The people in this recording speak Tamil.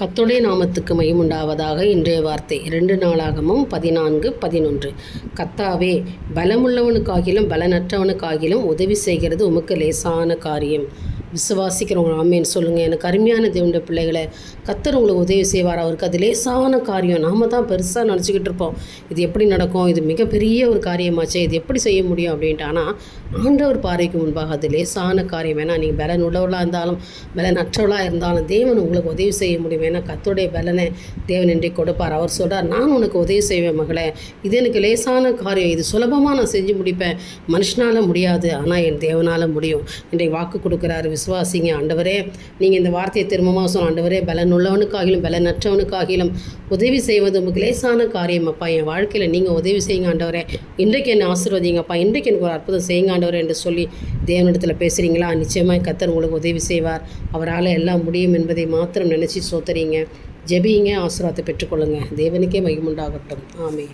கத்துடைய நாமத்துக்கு மகிமுண்டாவதாக இன்றைய வார்த்தை. இரண்டு நாளாகமும் பதினான்கு பதினொன்று. கத்தாவே பலமுள்ளவனுக்காகிலும் பலனற்றவனுக்காகிலும் உதவி செய்கிறது உமக்கு லேசான காரியம். விசுவாசிக்கிறவங்க. ஆமேன்னு சொல்லுங்கள் எனக்கு அருமையான தேவண்ட பிள்ளைகளை கத்தர் உங்களுக்கு உதவி செய்வார்? அவருக்கு அது லேசான காரியம். நாம தான் பெருசாக நினச்சிக்கிட்டு இருப்போம். இது எப்படி நடக்கும்? இது மிகப்பெரிய ஒரு காரியமாச்சே. இது எப்படி செய்ய முடியும் அப்படின்ட்டு. ஆனால் ஆண்டவர் பார்வைக்கு முன்பாக அது லேசான காரியம். வேணா நீங்கள் பலன் உள்ளவர்களாக இருந்தாலும் பலன் அற்றவளாக இருந்தாலும் தேவன் உங்களுக்கு உதவி செய்ய முடியும். ஏன்னா கத்தோடைய பலனை தேவன் இன்றை கொடுப்பார். அவர் சொல்கிறார் நான் உனக்கு உதவி செய்வேன் மகளே. இது எனக்கு லேசான காரியம். இது சுலபமாக நான் செஞ்சு முடிப்பேன். மனுஷனால் முடியாது. ஆனால் என் தேவனால் முடியும். இன்றைக்கு வாக்கு கொடுக்குறாரு விசுவாசிங்க. ஆண்டவரே நீங்கள் இந்த வார்த்தையை திரும்பமாக சொன்ன ஆண்டவரே பலனுள்ளவனுக்காகிலும் பலனற்றவனுக்காகிலும் உதவி செய்வது உங்களுக்கு லேசான காரியம் அப்பா. என் வாழ்க்கையில் நீங்கள் உதவி செய்யுங்க ஆண்டவரே. இன்றைக்கு என்னை ஆசீர்வதிங்கப்பா இன்றைக்கு எனக்கு ஒரு அற்புதம் செய்யுங்க ஆண்டவரே என்று சொல்லி தேவனிடத்தில் பேசுகிறீங்களா நிச்சயமாக கத்தர் உங்களுக்கு உதவி செய்வார். அவரால் எல்லாம் முடியும் என்பதை மாத்திரம் நினச்சி சோத்துறீங்க. ஜெபிங்க ஆசீர்வாதத்தை பெற்றுக்கொள்ளுங்க. தேவனுக்கே மகிமுண்டாகட்டும் ஆமே